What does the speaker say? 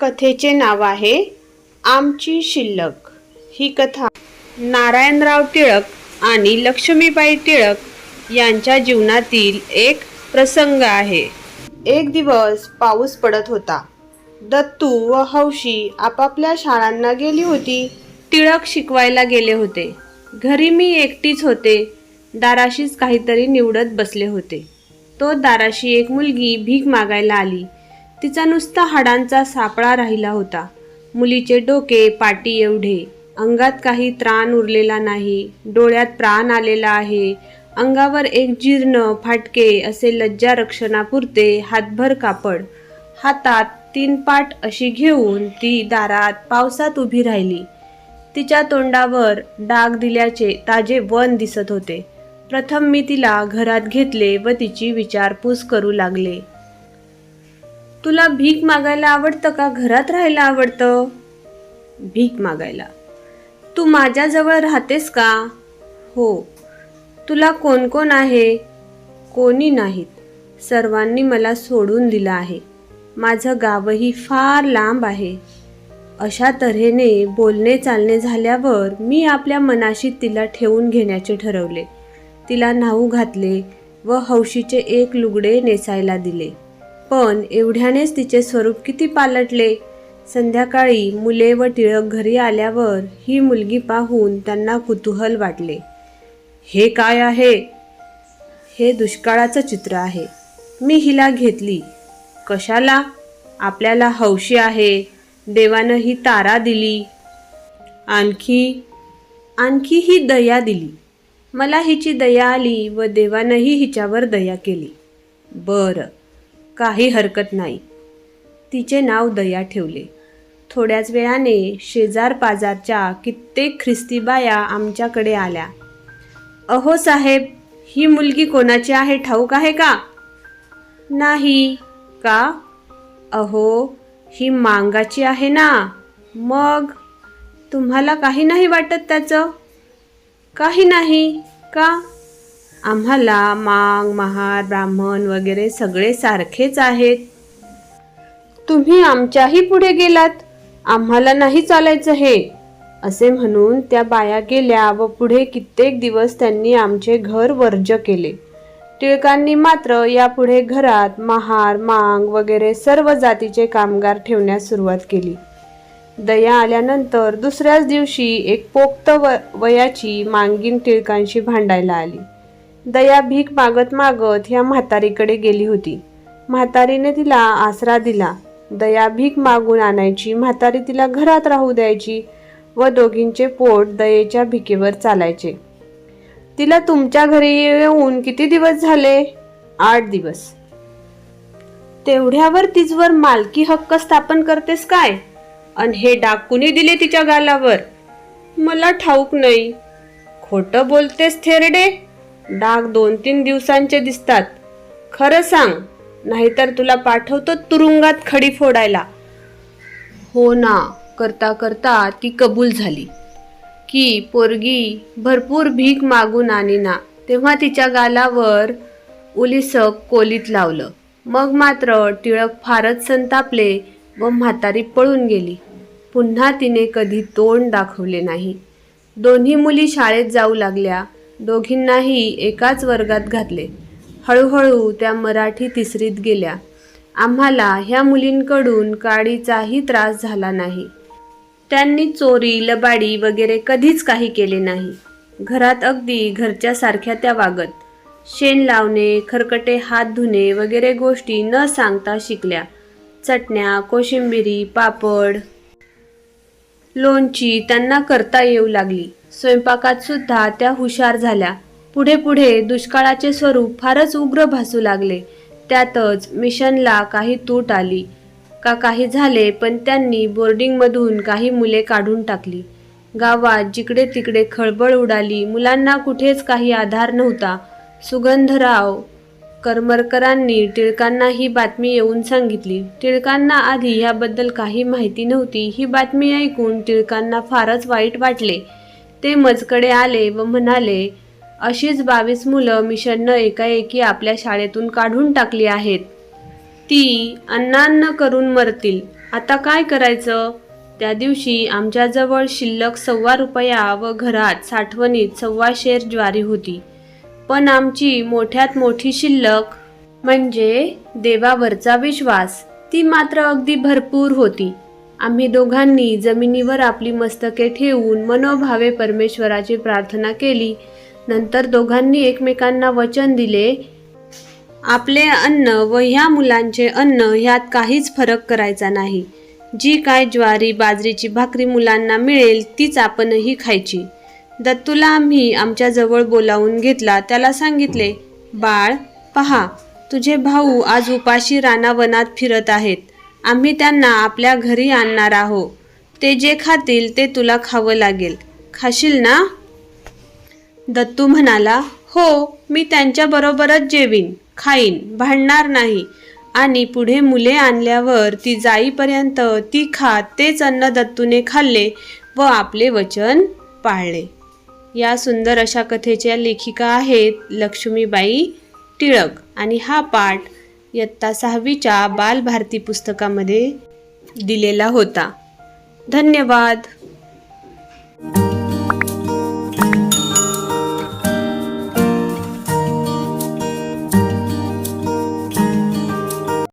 कथेचे नाव आहे आमची शिल्लक. ही कथा नारायणराव टिळक आणि लक्ष्मीबाई टिळक यांच्या जीवनातील एक प्रसंग आहे. एक दिवस पाऊस पडत होता. दत्तू व हौशी आपापल्या शाळांना गेली होती. टिळक शिकवायला गेले होते. घरी मी एकटीच होते. दाराशीच काहीतरी निवडत बसले होते. तो दाराशी एक मुलगी भीक मागायला आली. तिचा नुसता हाडांचा सापळा राहिला होता. मुलीचे डोके पाटी एवढे. अंगात काही त्राण उरलेला नाही. डोळ्यात प्राण आलेला आहे. अंगावर एक जीर्ण फाटके असे लज्जा रक्षणापुरते हातभर कापड. हातात तीन पाट अशी घेऊन ती दारात पावसात उभी राहिली. तिच्या तोंडावर डाग दिल्याचे ताजे वन दिसत होते. प्रथम मी तिला घरात घेतले व तिची विचारपूस करू लागले. तुला भीक मागायला आवडतं का? घरात राहायला आवडतं? भीक मागायला. तू माझ्याजवळ राहतेस का? हो. तुला कोण कोण आहे? कोणी नाहीत. सर्वांनी मला सोडून दिलं आहे. माझं गावही फार लांब आहे. अशा तऱ्हेने बोलणे चालणे झाल्यावर मी आपल्या मनाशी तिला ठेवून घेण्याचे ठरवले. तिला न्हाऊ घातले व हौशीचे एक लुगडे नेसायला दिले. पण एवढ्यानेच तिचे स्वरूप किती पालटले. संध्याकाळी मुले व टिळक घरी आल्यावर ही मुलगी पाहून त्यांना कुतूहल वाटले. हे काय आहे? हे दुष्काळाचं चित्र आहे. मी हिला घेतली. कशाला? आपल्याला हौशी आहे. देवानं ही तारा दिली. आणखी आणखी ही दया दिली. मला हिची दया आली व देवानंही हिच्यावर दया केली. बरं. काही हरकत नाही. तिचे नाव दया ठेवले. थोड्याच वेळाने शेजार पाजारच्या कित्येक ख्रिस्ती बाया आमच्याकडे आल्या. अहो साहेब ही मुलगी कोणाची आहे ठाऊक आहे का? नाही का? अहो ही मांगाची आहे ना. मग? तुम्हाला काही नाही वाटत त्याचं? काही नाही का? आम्हाला मांग महार ब्राह्मण वगैरे सगळे सारखेच आहेत. तुम्ही आमच्याही पुढे गेलात. आम्हाला नाही चालायचं हे. असे म्हणून त्या बाया गेल्या व पुढे कित्येक दिवस त्यांनी आमचे घर वर्ज केले. टिळकांनी मात्र यापुढे घरात महार मांग वगैरे सर्व जातीचे कामगार ठेवण्यास सुरुवात केली. दया आल्यानंतर दुसऱ्याच दिवशी एक पोक्त व वयाची मांगीन टिळकांशी भांडायला आली. दया भीक मागत मागत ह्या म्हातारीकडे गेली होती. म्हातारीने तिला आसरा दिला. दया भीक मागून आणायची म्हातारी तिला घरात राहू द्यायची व दोघींचे पोट दयेच्या भिकेवर चालायचे. तिला तुमच्या घरी येऊन किती दिवस झाले? आठ दिवस. तेवढ्यावर तिजवर मालकी हक्क स्थापन करतेस काय? अन हे डाक कुणी दिले तिच्या गालावर? मला ठाऊक नाही. खोटं बोलतेस थेरडे? डाग दोन तीन दिवसांचे दिसतात. खरं सांग नाहीतर तुला पाठवतो तुरुंगात खडी फोडायला. हो ना करता करता ती कबूल झाली. की पोरगी भरपूर भीक मागून आणीना तेव्हा तिच्या गालावर उलिसक कोलीत लावलं. मग मात्र टिळक फारच संतापले व म्हातारी पळून गेली. पुन्हा तिने कधी तोंड दाखवले नाही. दोन्ही मुली शाळेत जाऊ लागल्या. दोघींनाही एकाच वर्गात घातले. हळूहळू त्या मराठी तिसरीत गेल्या. आम्हाला ह्या मुलींकडून काडीचाही त्रास झाला नाही. त्यांनी चोरी लबाडी वगैरे कधीच काही केले नाही. घरात अगदी घरच्यासारख्या त्या वागत. शेण लावणे खरकटे हात धुणे वगैरे गोष्टी न सांगता शिकल्या. चटण्या कोशिंबिरी पापड लोणची त्यांना करता येऊ लागली. स्वयंपाकात सुद्धा त्या हुशार झाल्या. पुढे पुढे दुष्काळाचे स्वरूप फारच उग्र भासू लागले. त्यातच मिशनला काही तूट आली. का काही झाले पण त्यांनी बोर्डिंगमधून काही मुले काढून टाकली. गावात जिकडे तिकडे खळबळ उडाली मुलांना कुठेच काही आधार नव्हता. सुगंधराव करमरकरांनी टिळकांना ही बातमी येऊन सांगितली. टिळकांना आधी याबद्दल काही माहिती नव्हती. ही बातमी ऐकून टिळकांना फारच वाईट वाटले. ते मजकडे आले व म्हणाले अशीच बावीस मुलं मिशननं एकाएकी आपल्या शाळेतून काढून टाकली आहेत. ती अन्नान्न करून मरतील. आता काय करायचं? त्या दिवशी आमच्याजवळ शिल्लक सव्वा रुपया व घरात साठवणीत सव्वा शेर ज्वारी होती. पण आमची मोठ्यात मोठी शिल्लक म्हणजे देवावरचा विश्वास ती मात्र अगदी भरपूर होती. आम्ही दोघांनी जमिनीवर आपली मस्तके ठेवून मनोभावे परमेश्वराची प्रार्थना केली. नंतर दोघांनी एकमेकांना वचन दिले. आपले अन्न व ह्या मुलांचे अन्न ह्यात काहीच फरक करायचा नाही. जी काय ज्वारी बाजरीची भाकरी मुलांना मिळेल तीच आपणही खायची. दत्तूला आम्ही आमच्या जवळ बोलावून घेतला. त्याला सांगितले बाळ पहा तुझे भाऊ आज उपाशी रानावनात फिरत आहेत. आम्ही त्यांना आपल्या घरी आणणार आहोत ते जे खातील ते तुला खावं लागेल. खाशील ना? दत्तू म्हणाला हो मी त्यांच्याबरोबरच जेवीन खाईन भांडणार नाही. आणि पुढे मुले आणल्यावर ती जाईपर्यंत ती खात तेच अन्न दत्तूने खाल्ले व आपले वचन पाळले. या सुंदर अशा कथेच्या लेखिका आहेत लक्ष्मीबाई टिळक आणि हा पाठ इयत्ता सहावीच्या बालभारती पुस्तकामध्ये दिलेला होता. धन्यवाद.